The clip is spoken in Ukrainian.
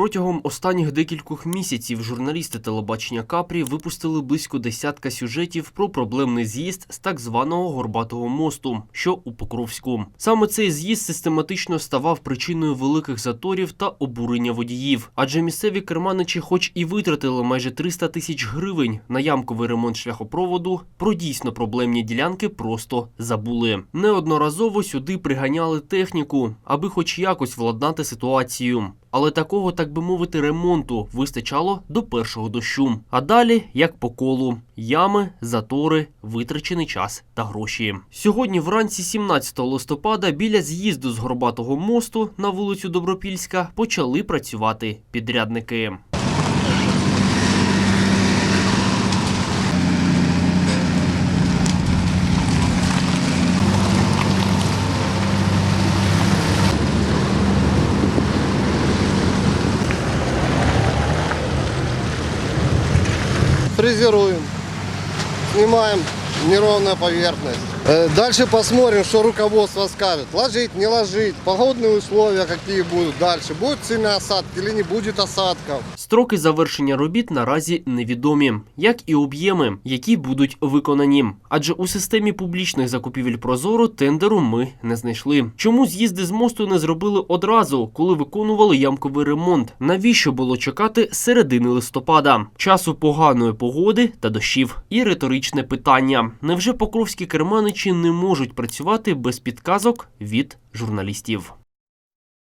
Протягом останніх декількох місяців журналісти телебачення Капрі випустили близько десятка сюжетів про проблемний з'їзд з так званого Горбатого мосту, що у Покровську. Саме цей з'їзд систематично ставав причиною великих заторів та обурення водіїв, адже місцеві керманичі, хоч і витратили майже 300 тисяч гривень на ямковий ремонт шляхопроводу, про дійсно проблемні ділянки просто забули. Неодноразово сюди приганяли техніку, аби хоч якось владнати ситуацію. Але такого, так би мовити, ремонту вистачало до першого дощу. А далі, як по колу, ями, затори, витрачений час та гроші. Сьогодні, вранці 17 листопада, біля з'їзду з Горбатого мосту на вулицю Добропільська почали працювати підрядники. Фрезеруем, снимаем неровную поверхность. Э, Дальше посмотрим, что руководство скажет. Ложить, не ложить, погодные условия какие будут дальше. Будет сильный осадки или не будет осадков. Строки завершення робіт наразі невідомі, як і об'єми, які будуть виконані. Адже у системі публічних закупівель Прозоро тендеру ми не знайшли. Чому з'їзди з мосту не зробили одразу, коли виконували ямковий ремонт? Навіщо було чекати середини листопада? Часу поганої погоди та дощів. І риторичне питання: невже покровські Керманичі не можуть працювати без підказок від журналістів?